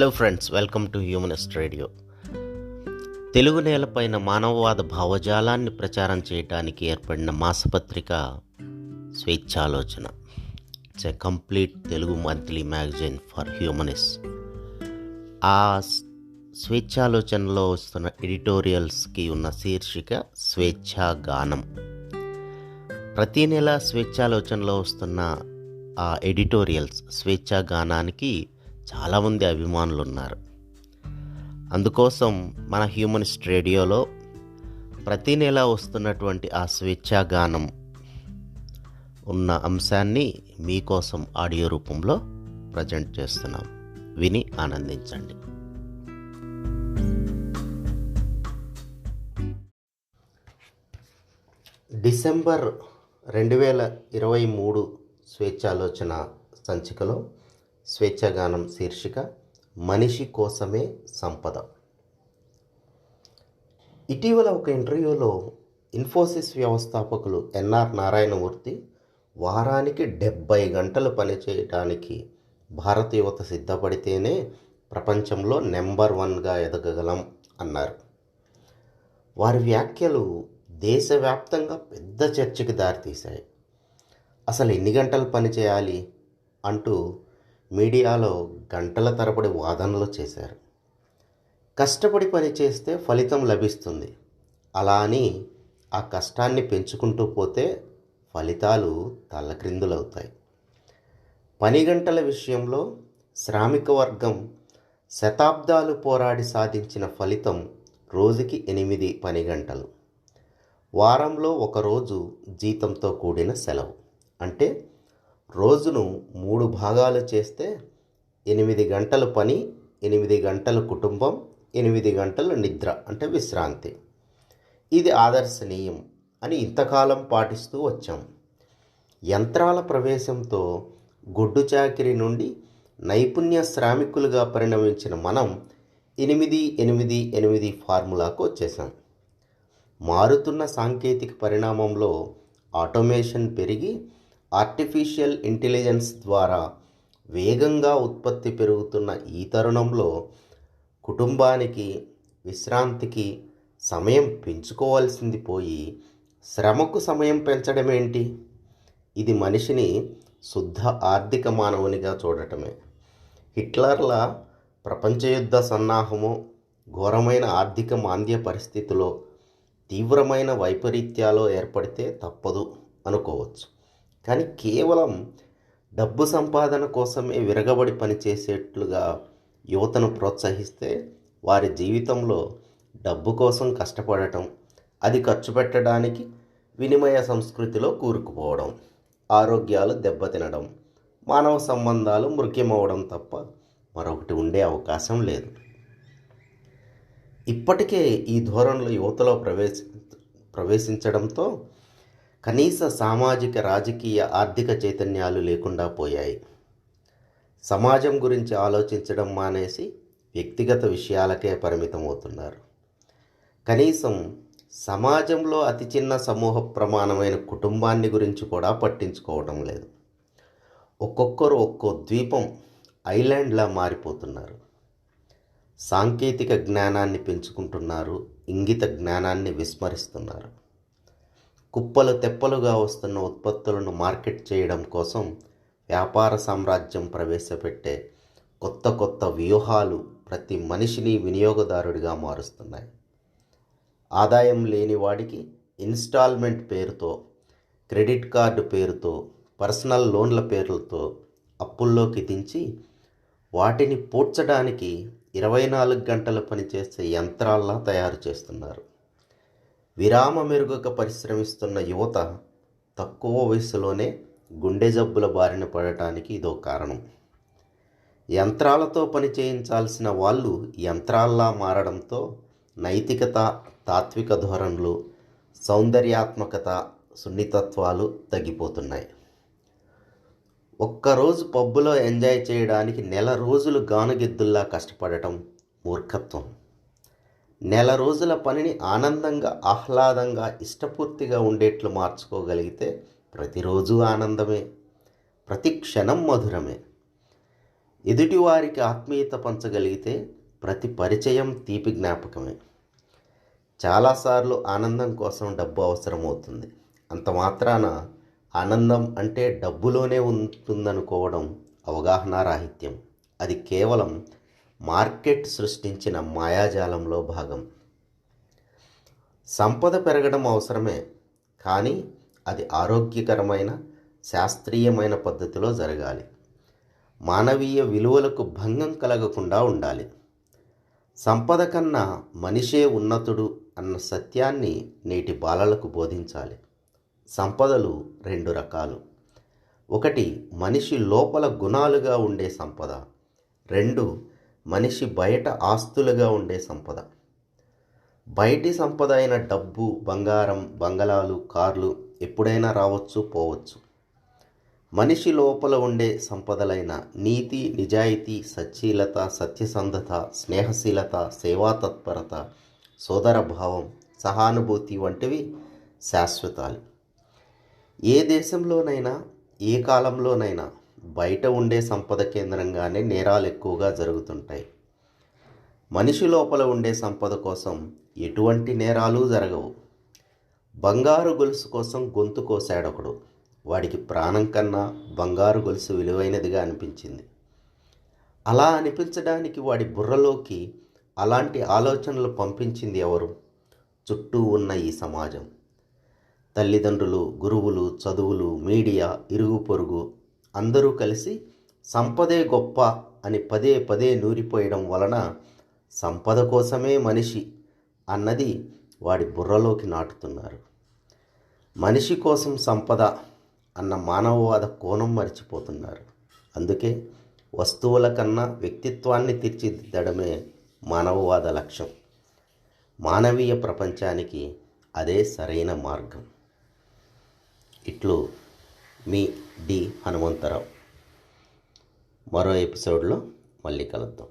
Hello friends welcome to humanist radio. Telugu నేలపైన మానవవాద భావజాలాన్ని ప్రచారం చేయడానికి ఏర్పడిన మాసపత్రిక Swechalochana. It's a complete Telugu monthly magazine for humanist. ఆ స్వేచ్ఛాలోచనలో వస్తున్న ఎడిటోరియల్స్కి ఉన్న శీర్షిక స్వేచ్ఛా గానం. ప్రతి నెల స్వేచ్ఛాలోచనలో వస్తున్న ఆ ఎడిటోరియల్స్ స్వేచ్ఛా గానానికి చాలామంది అభిమానులు ఉన్నారు అందుకోసం మన హ్యూమనిస్ట్ రేడియోలో ప్రతి నెల వస్తున్నటువంటి ఆ స్వేచ్ఛాగానం ఉన్న అంశాన్ని మీకోసం ఆడియో రూపంలో ప్రజెంట్ చేస్తున్నాం. విని ఆనందించండి. డిసెంబర్ రెండు వేల ఇరవై మూడు స్వేచ్ఛాలోచన సంచికలో స్వేచ్ఛగానం శీర్షిక మనిషి కోసమే సంపద. ఇటీవల ఒక ఇంటర్వ్యూలో ఇన్ఫోసిస్ వ్యవస్థాపకులు ఎన్ఆర్ నారాయణమూర్తి వారానికి డెబ్బై గంటలు పనిచేయడానికి భారత యువత సిద్ధపడితేనే ప్రపంచంలో నెంబర్ వన్గా ఎదగగలం అన్నారు. వారి వ్యాఖ్యలు దేశవ్యాప్తంగా పెద్ద చర్చకి దారితీశాయి. అసలు ఎన్ని గంటలు పని చేయాలి అంటూ మీడియాలో గంటల తరబడి వాదనలు చేశారు. కష్టపడి పని చేస్తే ఫలితం లభిస్తుంది. అలా అని ఆ కష్టాన్ని పెంచుకుంటూ పోతే ఫలితాలు తల్లక్రిందులవుతాయి పని గంటల విషయంలో శ్రామిక వర్గం శతాబ్దాలు పోరాడి సాధించిన ఫలితం రోజుకి ఎనిమిది పని గంటలు. వారంలో ఒకరోజు జీతంతో కూడిన సెలవు. అంటే రోజును మూడు భాగాలు చేస్తే ఎనిమిది గంటలు పని ఎనిమిది గంటలు కుటుంబం ఎనిమిది గంటలు నిద్ర అంటే విశ్రాంతి. ఇది ఆదర్శనీయం అని ఇంతకాలం పాటిస్తూ వచ్చాం. యంత్రాల ప్రవేశంతో గొడ్డు చాకిరి నుండి నైపుణ్య శ్రామికులుగా పరిణమించిన మనం ఎనిమిది ఎనిమిది ఎనిమిది ఫార్ములాకు వచ్చేసాం మారుతున్న సాంకేతిక పరిణామంలో ఆటోమేషన్ పెరిగి ఆర్టిఫిషియల్ ఇంటెలిజెన్స్ ద్వారా వేగంగా ఉత్పత్తి పెరుగుతున్న ఈ తరుణంలో కుటుంబానికి విశ్రాంతికి సమయం పెంచుకోవాల్సింది పోయి శ్రమకు సమయం పెంచడం ఏంటి ఇది మనిషిని శుద్ధ ఆర్థిక మానవునిగా చూడటమే. హిట్లర్ల ప్రపంచ యుద్ధ సన్నాహము ఘోరమైన ఆర్థిక మాంద్య పరిస్థితిలో తీవ్రమైన వైపరీత్యాలు ఏర్పడితే తప్పదు అనుకోవచ్చు. కానీ కేవలం డబ్బు సంపాదన కోసమే విరగబడి పనిచేసేట్లుగా యువతను ప్రోత్సహిస్తే వారి జీవితంలో డబ్బు కోసం కష్టపడటం అది ఖర్చు పెట్టడానికి వినిమయ సంస్కృతిలో కూరుకుపోవడం ఆరోగ్యాలు దెబ్బతినడం మానవ సంబంధాలు మృగ్యమవడం తప్ప మరొకటి ఉండే అవకాశం లేదు. ఇప్పటికే ఈ ధోరణులు యువతలో ప్రవేశ ప్రవేశించడంతో కనీస సామాజిక రాజకీయ ఆర్థిక చైతన్యాలు లేకుండా పోయాయి. సమాజం గురించి ఆలోచించడం మానేసి వ్యక్తిగత విషయాలకే పరిమితమవుతున్నారు. కనీసం సమాజంలో అతి చిన్న సమూహ ప్రమాణమైన కుటుంబాన్ని గురించి కూడా పట్టించుకోవడం లేదు. ఒక్కొక్కరు ఒక్కో ద్వీపం ఐలాండ్లా మారిపోతున్నారు. సాంకేతిక జ్ఞానాన్ని పెంచుకుంటున్నారు ఇంగిత జ్ఞానాన్ని విస్మరిస్తున్నారు. కుప్పలు తెప్పలుగా వస్తున్న ఉత్పత్తులను మార్కెట్ చేయడం కోసం వ్యాపార సామ్రాజ్యం ప్రవేశపెట్టే కొత్త కొత్త వ్యూహాలు ప్రతి మనిషిని వినియోగదారుడిగా మారుస్తున్నాయి. ఆదాయం లేని వాడికి ఇన్స్టాల్మెంట్ పేరుతో క్రెడిట్ కార్డు పేరుతో పర్సనల్ లోన్ల పేర్లతో అప్పుల్లోకి దించి వాటిని పూడ్చడానికి ఇరవై నాలుగు గంటలు పనిచేసే యంత్రాల్లా తయారు చేస్తున్నారు. విరామ మెరుగుక పరిశ్రమిస్తున్న యువత తక్కువ వయసులోనే గుండె జబ్బుల బారిన పడటానికి ఇదో కారణం. యంత్రాలతో పని చేయించాల్సిన వాళ్ళు యంత్రాల్లా మారడంతో నైతికత తాత్విక ధోరణులు సౌందర్యాత్మకత సున్నితత్వాలు తగ్గిపోతున్నాయి. ఒక్కరోజు పబ్బులో ఎంజాయ్ చేయడానికి నెల రోజులు గానుగెద్దుల్లా కష్టపడటం మూర్ఖత్వం. నెల రోజుల పనిని ఆనందంగా ఆహ్లాదంగా ఇష్టపూర్తిగా ఉండేట్లు మార్చుకోగలిగితే ప్రతిరోజు ఆనందమే ప్రతి క్షణం మధురమే. ఎదుటివారికి ఆత్మీయత పంచగలిగితే ప్రతి పరిచయం తీపి జ్ఞాపకమే. చాలాసార్లు ఆనందం కోసం డబ్బు అవసరమవుతుంది. అంత మాత్రాన ఆనందం అంటే డబ్బులోనే ఉంటుందనుకోవడం అవగాహన రాహిత్యం. అది కేవలం మార్కెట్ సృష్టించిన మాయాజాలంలో భాగం. సంపద పెరగడం అవసరమే కానీ అది ఆరోగ్యకరమైన శాస్త్రీయమైన పద్ధతిలో జరగాలి. మానవీయ విలువలకు భంగం కలగకుండా ఉండాలి. సంపద కన్నా మనిషే ఉన్నతుడు అన్న సత్యాన్ని నేటి బాలలకు బోధించాలి. సంపదలు రెండు రకాలు. ఒకటి మనిషి లోపల గుణాలుగా ఉండే సంపద. రెండు మనిషి బయట ఆస్తులుగా ఉండే సంపద. బయటి సంపద అయిన డబ్బు బంగారం బంగళాలు కార్లు ఎప్పుడైనా రావచ్చు పోవచ్చు. మనిషి లోపల ఉండే సంపదలైన నీతి నిజాయితీ సచ్చీలత సత్యసంధత స్నేహశీలత సేవాతత్పరత సోదరభావం సహానుభూతి వంటివి శాశ్వతాలు. ఏ దేశంలోనైనా ఏ కాలంలోనైనా బయట ఉండే సంపద కేంద్రంగానే నేరాలు ఎక్కువగా జరుగుతుంటాయి. మనిషి లోపల ఉండే సంపద కోసం ఎటువంటి నేరాలు జరగవు. బంగారు గొలుసు కోసం గొంతు కోసాడొకడు వాడికి ప్రాణం కన్నా బంగారు గొలుసు విలువైనదిగా అనిపించింది. అలా అనిపించడానికి వాడి బుర్రలోకి అలాంటి ఆలోచనలు పంపించింది ఎవరు? చుట్టూ ఉన్న ఈ సమాజం. తల్లిదండ్రులు గురువులు చదువులు మీడియా ఇరుగు పొరుగు అందరూ కలిసి సంపదే గొప్ప అని పదే పదే నూరిపోయడం వలన సంపద కోసమే మనిషి అన్నది వాడి బుర్రలోకి నాటుతున్నారు. మనిషి కోసం సంపద అన్న మానవవాద కోణం మర్చిపోతున్నారు. అందుకే వస్తువుల కన్నా వ్యక్తిత్వాన్ని తీర్చిదిద్దడమే మానవవాద లక్ష్యం. మానవీయ ప్రపంచానికి అదే సరైన మార్గం. ఇట్లు మీ డి హనుమంతరావు. మరో ఎపిసోడ్లో మళ్ళీ కలుద్దాం.